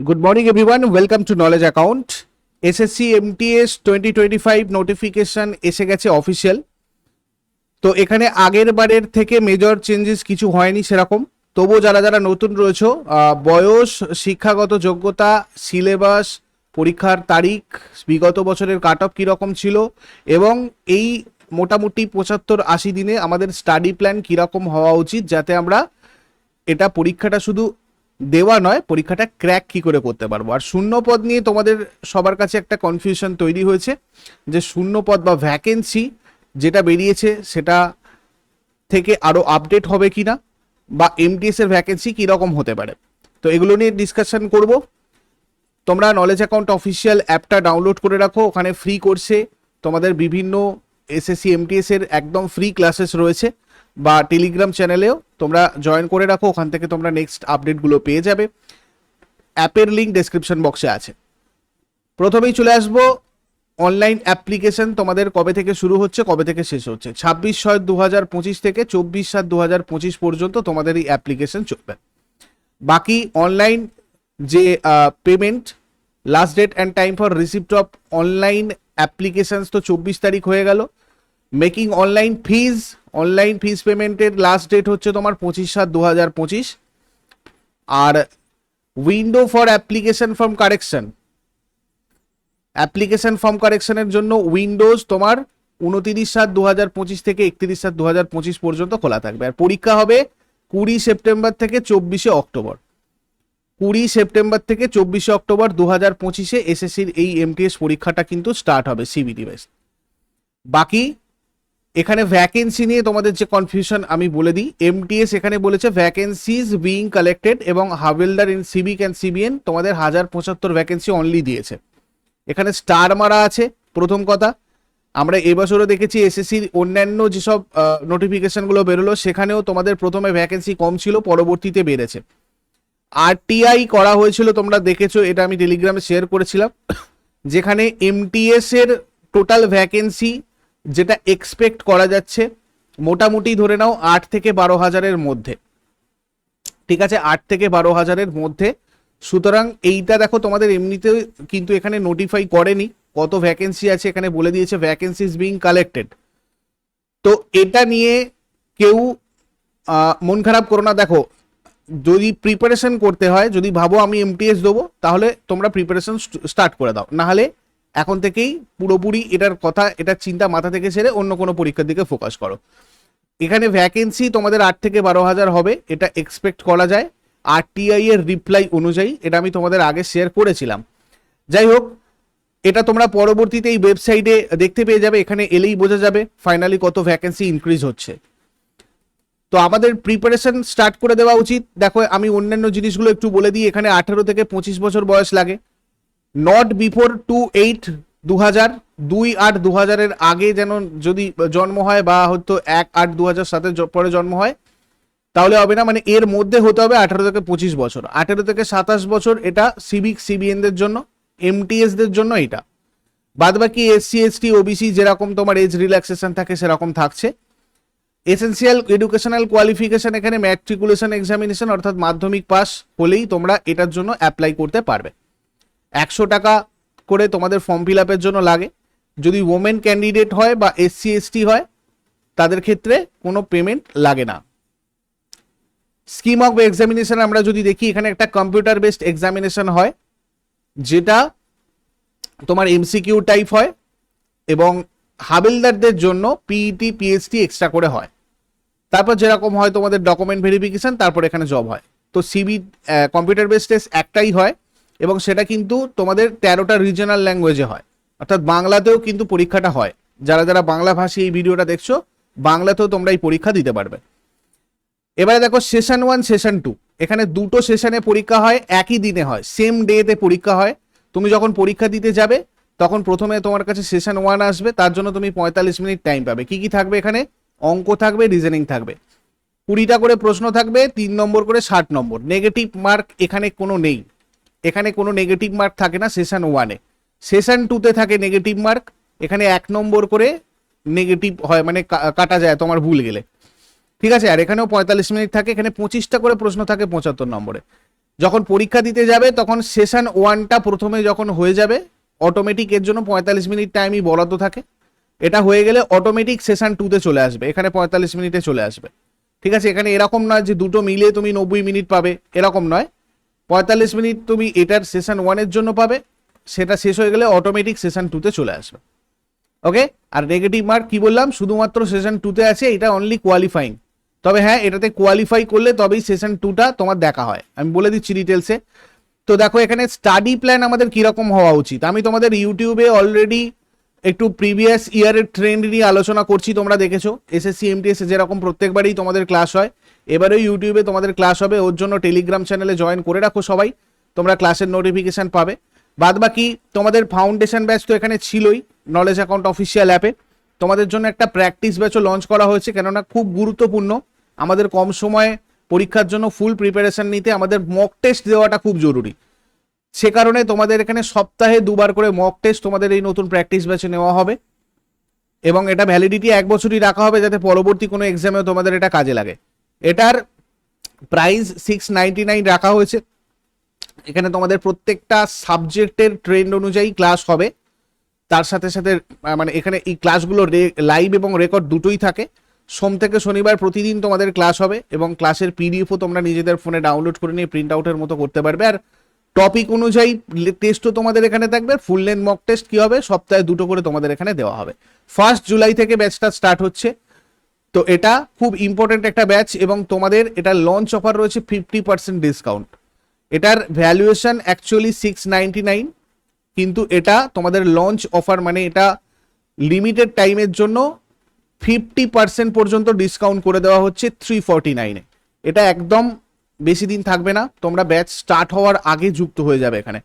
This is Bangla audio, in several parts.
Good morning, everyone. Welcome to Knowledge Account. SSC MTS twenty twenty five notification এসে গেছে অফিসিয়াল তো এখানে আগের বারের থেকে মেজর চেঞ্জেস কিছু হয়নি সেরকম তবুও যারা যারা নতুন রয়েছে বয়স শিক্ষাগত যোগ্যতা সিলেবাস পরীক্ষার তারিখ বিগত বছরের কাট অফ কীরকম ছিল এবং এই মোটামুটি পঁচাত্তর আশি দিনে আমাদের স্টাডি প্ল্যান কীরকম হওয়া উচিত যাতে আমরা এটা পরীক্ষাটা শুধু দেওয়া নয়, পরীক্ষাটা ক্র্যাক কি করে করতে পারব? আর শূন্য পদ নিয়ে তোমাদের সবার কাছে একটা কনফিউশন তৈরি হয়েছে, যে শূন্য পদ বা ভ্যাকেন্সি যেটা বেরিয়েছে সেটা থেকে আরও আপডেট হবে কি না বা এমটিএস এর ভ্যাকেন্সি কীরকম হতে পারে? তো এগুলো নিয়ে ডিসকাশন করব। তোমরা নলেজ অ্যাকাউন্ট অফিসিয়াল অ্যাপটা ডাউনলোড করে রাখো, ওখানে ফ্রি কোর্সে তোমাদের বিভিন্ন এসএসসি এমটিএস এর একদম ফ্রি ক্লাসেস রয়েছে। বা টেলিগ্রাম চ্যানেলেও তোমরা জয়েন করে রাখো, ওখান থেকে তোমরা নেক্সট আপডেটগুলো পেয়ে যাবে। অ্যাপের লিঙ্ক ডেসক্রিপশন বক্সে আছে। প্রথমেই চলে আসব অনলাইন অ্যাপ্লিকেশন তোমাদের কবে থেকে শুরু হচ্ছে, কবে থেকে শেষ হচ্ছে? ছাব্বিশ ছয় দু হাজার পঁচিশ থেকে চব্বিশ সাত দু হাজার পঁচিশ পর্যন্ত তোমাদের এই অ্যাপ্লিকেশন চলবে। বাকি অনলাইন যে payment last date and time for receipt of online applications তো চব্বিশ তারিখ হয়ে গেল। Making online fees online fees পেমেন্টের লাস্ট ডেট হচ্ছে তোমার পঁচিশ সাত দু হাজার পঁচিশ। আর window for application form correction application form কারেকশনের জন্য উইন্ডোজ তোমার উনতিরিশ সাত দু হাজার পঁচিশ থেকে একত্রিশ সাত দু হাজার পঁচিশ পর্যন্ত খোলা থাকবে। আর পরীক্ষা হবে কুড়ি সেপ্টেম্বর থেকে চব্বিশে অক্টোবর। কুড়ি সেপ্টেম্বর থেকে চব্বিশে অক্টোবর দু হাজার পঁচিশে এসএসসির এই এমটিএস পরীক্ষাটা কিন্তু স্টার্ট হবে সিবিটি বেস বাকি এখানে ভ্যাকেন্সি নিয়ে তোমাদের যে কনফিউশন আমি বলে দিই এমটিএস এখানে বলেছে ভ্যাকেন্সিজ বিইং কালেক্টেড এবং হাভেলদার ইন সিভিক অ্যান্ড সিবিএন তোমাদের হাজার পঁচাত্তর ভ্যাকেন্সি অনলি দিয়েছে। এখানে স্টার মারা আছে, প্রথম কথা। আমরা এবছরও দেখেছি এসএসসির অন্যান্য যেসব নোটিফিকেশনগুলো বেরোলো, সেখানেও তোমাদের প্রথমে ভ্যাকেন্সি কম ছিল, পরবর্তীতে বেড়েছে। আরটিআই করা হয়েছিল, তোমরা দেখেছ, এটা আমি টেলিগ্রামে শেয়ার করেছিলাম। যেখানে এমটিএস এর টোটাল ভ্যাকেন্সি যেটা এক্সপেক্ট করা যাচ্ছে, মোটামুটি ধরে নাও আট থেকে বারো হাজারের মধ্যে। ঠিক আছে? আট থেকে বারো হাজারের মধ্যে। সুতরাং এইটা দেখো, তোমাদের এমনিতে কিন্তু এখানে নোটিফাই করেনি কত ভ্যাকেন্সি আছে, এখানে বলে দিয়েছে ভ্যাকেন্সিজ বিং কালেক্টেড তো এটা নিয়ে কেউ মন খারাপ করো না। দেখো, যদি প্রিপারেশন করতে হয়, যদি ভাবো আমি এমটিএস দেবো, তাহলে তোমরা প্রিপারেশন স্টার্ট করে দাও। নাহলে এখন থেকেই পুরোপুরি এটার কথা, এটার চিন্তা মাথা থেকে ছেড়ে অন্য কোনো পরীক্ষার দিকে ফোকাস করো। এখানে ভ্যাকেন্সি তোমাদের আট থেকে বারো হাজার হবে, এটা এক্সপেক্ট করা যায়। আর আরটিআই এর রিপ্লাই অনুযায়ী, এটা আমি তোমাদের আগে শেয়ার করেছিলাম। যাই হোক, এটা তোমরা পরবর্তীতে এই ওয়েবসাইটে দেখতে পেয়ে যাবে, এখানে এলেই বোঝা যাবে ফাইনালি কত ভ্যাকেন্সি ইনক্রিজ হচ্ছে। তো আমাদের প্রিপারেশন স্টার্ট করে দেওয়া উচিত। দেখো, আমি অন্যান্য জিনিসগুলো একটু বলে দিই, এখানে আঠেরো থেকে পঁচিশ বছর বয়স লাগে। নট বিফোর টু এইট দু হাজার দুই আট দু হাজারের আগে যেন যদি জন্ম হয় বা হয়তো এক আট দু হাজার সাথে পরে জন্ম হয়, তাহলে হবে না। মানে এর মধ্যে হতে হবে আঠারো থেকে পঁচিশ বছর। আঠেরো থেকে সাতাশ বছর এটা সিভিক সিবিএনদের জন্য এমটিএস দের জন্য এটা। বাদ বাকি এসসি এসটি ওবিসি যেরকম তোমার এজ রিল্যাক্সেশন থাকে, সেরকম থাকছে। এসেন্সিয়াল এডুকেশনাল কোয়ালিফিকেশন এখানে ম্যাট্রিকুলেশন এক্সামিনেশন অর্থাৎ মাধ্যমিক পাস হলেই তোমরা এটার জন্য অ্যাপ্লাই করতে পারবে। একশো টাকা করে তোমাদের ফর্ম ফিল আপের জন্য লাগে। যদি ওমেন ক্যান্ডিডেট হয় বা এসসি এসটি হয়, তাদের ক্ষেত্রে কোনো পেমেন্ট লাগে না। স্কিম অফ এক্সামিনেশন আমরা যদি দেখি, এখানে একটা কম্পিউটার বেসড এক্সামিনেশন হয়, যেটা তোমার এমসিকিউ টাইপ হয় এবং হাবিলদারদের জন্য পিইটি পিএইচডি এক্সট্রা করে হয়। তারপর যেরকম হয় তোমাদের ডকুমেন্ট ভেরিফিকেশন তারপর এখানে জব হয়। তো সিবি কম্পিউটার বেসড টেস্ট একটাই হয়। এবং সেটা কিন্তু তোমাদের তেরোটা রিজনাল ল্যাঙ্গুয়েজে হয়। অর্থাৎ বাংলাতেও কিন্তু পরীক্ষাটা হয়। যারা যারা বাংলা ভাষী এই ভিডিওটা দেখছ, বাংলাতেও তোমরা এই পরীক্ষা দিতে পারবে। এবারে দেখো সেশন ওয়ান সেশন টু এখানে দুটো সেশনে পরীক্ষা হয়, একই দিনে হয়। সেম ডেতে পরীক্ষা হয়। তুমি যখন পরীক্ষা দিতে যাবে, তখন প্রথমে তোমার কাছে সেশন ওয়ান আসবে। তার জন্য তুমি পঁয়তাল্লিশ মিনিট টাইম পাবে। কি কি থাকবে এখানে? অঙ্ক থাকবে রিজনিং থাকবে। কুড়িটা করে প্রশ্ন থাকবে, তিন নম্বর করে ষাট নম্বর। নেগেটিভ মার্ক এখানে কোনো নেই। এখানে কোনো নেগেটিভ মার্ক থাকে না সেশন ওয়ানে সেশন টুতে থাকে নেগেটিভ মার্ক এখানে এক নম্বর করে নেগেটিভ হয় মানে কাটা যায়, তোমার ভুল গেলে। ঠিক আছে? আর এখানেও পঁয়তাল্লিশ মিনিট থাকে, এখানে পঁচিশটা করে প্রশ্ন থাকে পঁচাত্তর নম্বরে। যখন পরীক্ষা দিতে যাবে, তখন সেশন ওয়ানটা প্রথমে যখন হয়ে যাবে অটোমেটিক এর জন্য পঁয়তাল্লিশ মিনিট টাইমই বরাদ্দ থাকে। এটা হয়ে গেলে অটোমেটিক সেশন টুতে চলে আসবে, এখানে পঁয়তাল্লিশ মিনিটে চলে আসবে। ঠিক আছে? এখানে এরকম নয় যে দুটো মিলে তুমি নব্বই মিনিট পাবে, এরকম নয়। পঁয়তাল্লিশ মিনিট তুমি এটার সেশন ওয়ানের জন্য পাবে, সেটা শেষ হয়ে গেলে অটোমেটিক সেশন টুতে চলে আসবে। ওকে আর নেগেটিভ মার্ক কি বললাম? শুধুমাত্র সেশন টুতে আছে, এটা অনলি কোয়ালিফাইং তবে হ্যাঁ এটাতে কোয়ালিফাই করলে তবেই সেশন টুটা তোমার দেখা হয়। আমি বলে দিচ্ছি ডিটেলসে তো দেখো, এখানে স্টাডি প্ল্যান আমাদের কীরকম হওয়া উচিত? আমি তোমাদের ইউটিউবে অলরেডি একটু প্রিভিয়াস ইয়ারের ট্রেন্ড নিয়ে আলোচনা করছি, তোমরা দেখেছ। এসএসসি এমটিএস যেরকম প্রত্যেকবারই তোমাদের ক্লাস হয়। এবারেও ইউটিউবে তোমাদের ক্লাস হবে, ওর জন্য টেলিগ্রাম চ্যানেলে জয়েন করে রাখো সবাই। তোমরা ক্লাসের নোটিফিকেশন পাবে। বাদ বাকি তোমাদের ফাউন্ডেশন ব্যাচ তো এখানে ছিলই নলেজ অ্যাকাউন্ট অফিসিয়াল অ্যাপে তোমাদের জন্য একটা প্র্যাকটিস ব্যাচও লঞ্চ করা হয়েছে, কেননা খুব গুরুত্বপূর্ণ। আমাদের কম সময়ে পরীক্ষার জন্য ফুল প্রিপারেশন নিতে আমাদের মক টেস্ট দেওয়াটা খুব জরুরি। সে কারণে তোমাদের এখানে সপ্তাহে দুবার করে মক টেস্ট তোমাদের এই নতুন প্র্যাকটিস ব্যাচে নেওয়া হবে। এবং এটা ভ্যালিডিটি এক বছরই রাখা হবে যাতে পরবর্তী কোনো এক্সামেও তোমাদের এটা কাজে লাগে। এটার প্রাইস সিক্স নাইনটি নাইন রাখা হয়েছে। এখানে তোমাদের প্রত্যেকটা সাবজেক্টের ট্রেন্ড অনুযায়ী ক্লাস হবে। তার সাথে সাথে মানে এখানে এই ক্লাসগুলো লাইভ এবং রেকর্ড দুটোই থাকে। সোম থেকে শনিবার প্রতিদিন তোমাদের ক্লাস হবে এবং ক্লাসের পিডিএফও তোমরা নিজেদের ফোনে ডাউনলোড করে নিয়ে প্রিন্ট আউটের মতো করতে পারবে। আর টপিক অনুযায়ী টেস্টও তোমাদের এখানে থাকবে। ফুল লেন্থ মক টেস্ট কি হবে? সপ্তাহে দুটো করে তোমাদের এখানে দেওয়া হবে। ফার্স্ট জুলাই থেকে ব্যাচটা স্টার্ট হচ্ছে। তো এটা খুব ইম্পর্টেন্ট একটা ব্যাচ এবং তোমাদের এটা লঞ্চ অফার রয়েছে ফিফটি পার্সেন্ট ডিসকাউন্ট এটার valuation actually six ninety nine কিন্তু এটা তোমাদের লঞ্চ অফার মানে এটা লিমিটেড টাইমের জন্য ফিফটি পার্সেন্ট পর্যন্ত ডিসকাউন্ট করে দেওয়া হচ্ছে থ্রি ফর্টি নাইনে এটা একদম বেশি দিন থাকবে না, তোমরা ব্যাচ স্টার্ট হওয়ার আগে যুক্ত হয়ে যাবে এখানে।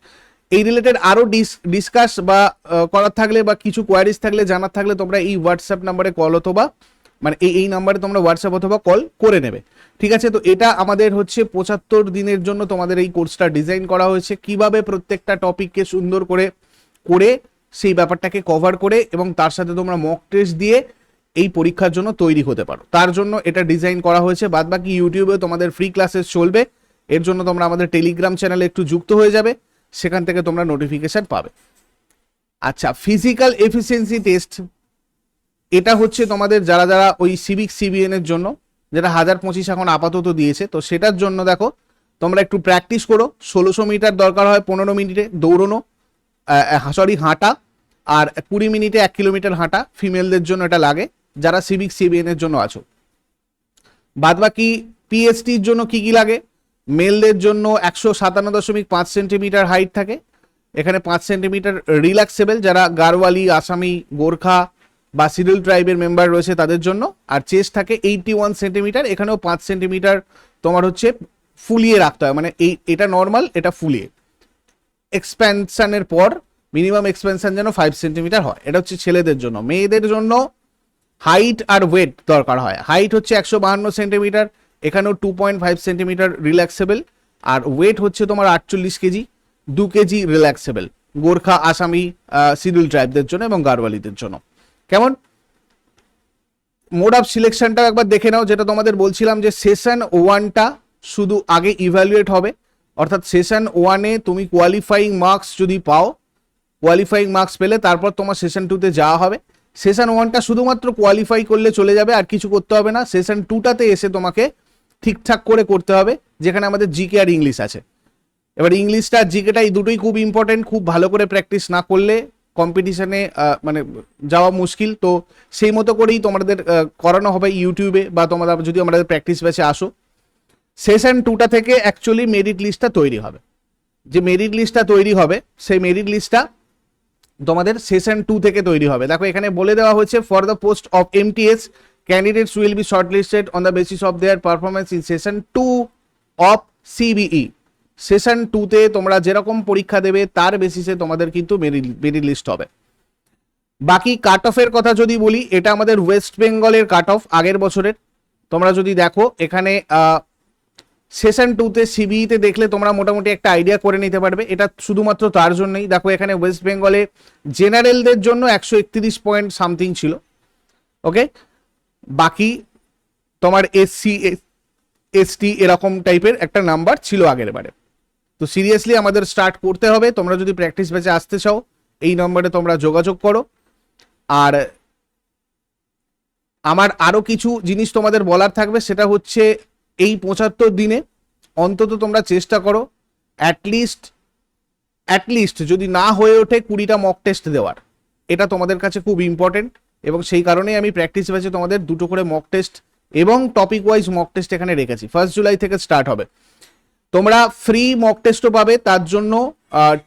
এই রিলেটেড আরও ডিস ডিসকাস বা করার থাকলে বা কিছু কোয়ারিজ থাকলে, জানার থাকলে তোমরা এই হোয়াটসঅ্যাপ নাম্বারে কল অথবা মানে এই এই নাম্বারে তোমরা হোয়াটসঅ্যাপ অথবা কল করে নেবে। ঠিক আছে? তো এটা আমাদের হচ্ছে পঁচাত্তর দিনের জন্য তোমাদের এই কোর্সটা ডিজাইন করা হয়েছে। কীভাবে প্রত্যেকটা টপিককে সুন্দর করে করে সেই ব্যাপারটাকে কভার করে এবং তার সাথে তোমরা মক টেস্ট দিয়ে এই পরীক্ষার জন্য তৈরি হতে পারো। তার জন্য এটা ডিজাইন করা হয়েছে বাদ বাকি ইউটিউবে তোমাদের ফ্রি ক্লাসেস চলবে। এর জন্য তোমরা আমাদের টেলিগ্রাম চ্যানেলে একটু যুক্ত হয়ে যাবে, সেখান থেকে তোমরা নোটিফিকেশন পাবে। আচ্ছা ফিজিক্যাল এফিসিয়েন্সি টেস্ট এটা হচ্ছে তোমাদের যারা যারা ওই সিভিক সিবিএন এর জন্য, যেটা হাজার পঁচিশ এখন আপাতত দিয়েছে, তো সেটার জন্য দেখো, তোমরা একটু প্র্যাকটিস করো। ষোলোশো মিটার দরকার হয় পনেরো মিনিটে দৌড়নো সরি হাঁটা, আর কুড়ি মিনিটে এক কিলোমিটার হাঁটা ফিমেলদের জন্য এটা লাগে। যারা সিভিক সিবিএন এর জন্য আছো। বাদ বাকি পিএসটির জন্য কি কি লাগে? মেলদের জন্য একশো সাতান্ন দশমিক পাঁচ সেন্টিমিটার হাইট থাকে। এখানে পাঁচ সেন্টিমিটার রিল্যাক্সেবল যারা গারওয়ালি আসামি, গোর্খা বা সিডিউল ট্রাইবের মেম্বার রয়েছে তাদের জন্য। আর চেস্ট থাকে এইটি ওয়ান সেন্টিমিটার, এখানেও পাঁচ সেন্টিমিটার তোমার হচ্ছে ফুলিয়ে রাখতে হয়। মানে এই, এটা নর্মাল এটা ফুলিয়ে। এক্সপ্যানশনের পর মিনিমাম এক্সপেনশন যেন ফাইভ সেন্টিমিটার হয়। এটা হচ্ছে ছেলেদের জন্য। মেয়েদের জন্য হাইট আর ওয়েট দরকার হয়। হাইট হচ্ছে একশো বাহান্ন সেন্টিমিটার এখানেও two point five centimetre relaxable আর ওয়েট হচ্ছে তোমার আটচল্লিশ কেজি, দু কেজি রিল্যাক্সেবল গোর্খা, আসামি সিডিউল ট্রাইবদের জন্য এবং গারওয়ালিদের জন্য। কেমন? মোড অফ সিলেকশনটাও একবার দেখে নাও, যেটা তোমাদের বলছিলাম যে সেশন ওয়ানটা শুধু আগে ইভ্যালুয়েট হবে। অর্থাৎ সেশন ওয়ানে তুমি কোয়ালিফাইং মার্কস যদি পাও কোয়ালিফাইং মার্কস পেলে তারপর তোমার সেশন টুতে যাওয়া হবে। সেশন ওয়ানটা শুধুমাত্র কোয়ালিফাই করলে চলে যাবে, আর কিছু করতে হবে না। সেশন টুটাতে এসে তোমাকে ঠিকঠাক করে করতে হবে, যেখানে আমাদের জিকে আর ইংলিশ আছে। এবার ইংলিশটা জিকেটা এই দুটোই খুব ইম্পর্টেন্ট খুব ভালো করে প্র্যাকটিস না করলে কম্পিটিশনে মানে যাওয়া মুশকিল। তো সেই মতো করেই তোমাদের করানো হবে ইউটিউবে বা তোমরা যদি আমাদের প্র্যাকটিস ব্যাচে আসো। সেশন টুটা থেকে অ্যাকচুয়ালি মেরিট লিস্টটা তৈরি হবে। যে মেরিট লিস্টটা তৈরি হবে, সেই মেরিট লিস্টটা তোমাদের সেশন টু থেকে তৈরি হবে। দেখো, এখানে বলে দেওয়া হয়েছে for the post of MTS candidates will be short shortlisted on the basis of their performance in session two of CBE session টুতে তোমরা যেরকম পরীক্ষা দেবে, তার বেসিসে তোমাদের কিন্তু মেরিট লিস্ট হবে। বাকি কাট অফের কথা যদি বলি, এটা আমাদের ওয়েস্ট বেঙ্গলের কাট অফ আগের বছরের। তোমরা যদি দেখো, এখানে সেশন টুতে সিবিইতে দেখলে তোমরা মোটামুটি একটা আইডিয়া করে নিতে পারবে। এটা শুধুমাত্র তার জন্যই। দেখো, এখানে ওয়েস্ট বেঙ্গলে জেনারেলদের জন্য একশো একত্রিশ পয়েন্ট সামথিং ছিল। ওকে বাকি তোমার এসসি এসটি এরকম টাইপের একটা নাম্বার ছিল আগের বারে। তো সিরিয়াসলি আমাদের স্টার্ট করতে হবে। তোমরা যদি প্র্যাকটিস ব্যাচে আসতে চাও, এই নম্বরে তোমরা যোগাযোগ করো। আর আমার আরও কিছু জিনিস তোমাদের বলার থাকবে, সেটা হচ্ছে এই পঁচাত্তর দিনে অন্তত তোমরা চেষ্টা করো অ্যাটলিস্ট অ্যাটলিস্ট যদি না হয়ে ওঠে কুড়িটা মক টেস্ট দেওয়ার। এটা তোমাদের কাছে খুব ইম্পর্টেন্ট এবং সেই কারণেই আমি প্র্যাকটিস ব্যাচে তোমাদের দুটো করে মক টেস্ট এবং টপিক ওয়াইজ মক টেস্ট এখানে রেখেছি। ফার্স্ট জুলাই থেকে স্টার্ট হবে। তোমরা ফ্রি মক টেস্টও পাবে, তার জন্য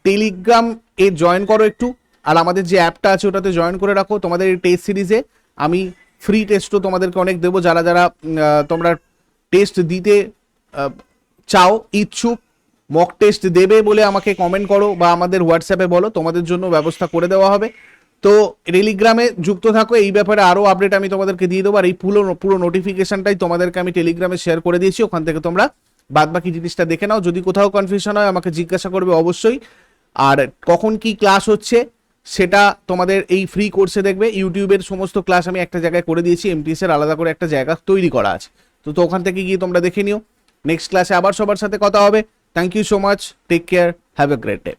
টেলিগ্রাম এ জয়েন করো একটু। আর আমাদের যে অ্যাপটা আছে ওটাতে জয়েন করে রাখো। তোমাদের এই টেস্ট সিরিজে আমি ফ্রি টেস্টও তোমাদেরকে অনেক দেবো। যারা যারা তোমরা টেস্ট দিতে চাও, ইচ্ছুক মক টেস্ট দেবে বলে আমাকে কমেন্ট করো বা আমাদের হোয়াটসঅ্যাপে বলো, তোমাদের জন্য ব্যবস্থা করে দেওয়া হবে। তো টেলিগ্রামে যুক্ত থাকো, এই ব্যাপারে আরও আপডেট আমি তোমাদেরকে দিয়ে দেবো, আর এই পুরো পুরো নোটিফিকেশনটাই তোমাদেরকে আমি টেলিগ্রামে শেয়ার করে দিয়েছি, ওখান থেকে তোমরা বাদ বাকি জিনিসটা দেখে নাও। যদি কোথাও কনফিউশন হয়, আমাকে জিজ্ঞাসা করবে অবশ্যই। আর কখন কি ক্লাস হচ্ছে, সেটা তোমাদের এই ফ্রি কোর্সে দেখবে। ইউটিউবের সমস্ত ক্লাস আমি একটা জায়গায় করে দিয়েছি এমটিএস এর আলাদা করে একটা জায়গা তৈরি করা আছে। তো তো ওখান থেকে গিয়ে তোমরা দেখে নিও। নেক্সট ক্লাসে আবার সবার সাথে কথা হবে। Thank you so much take care have a great day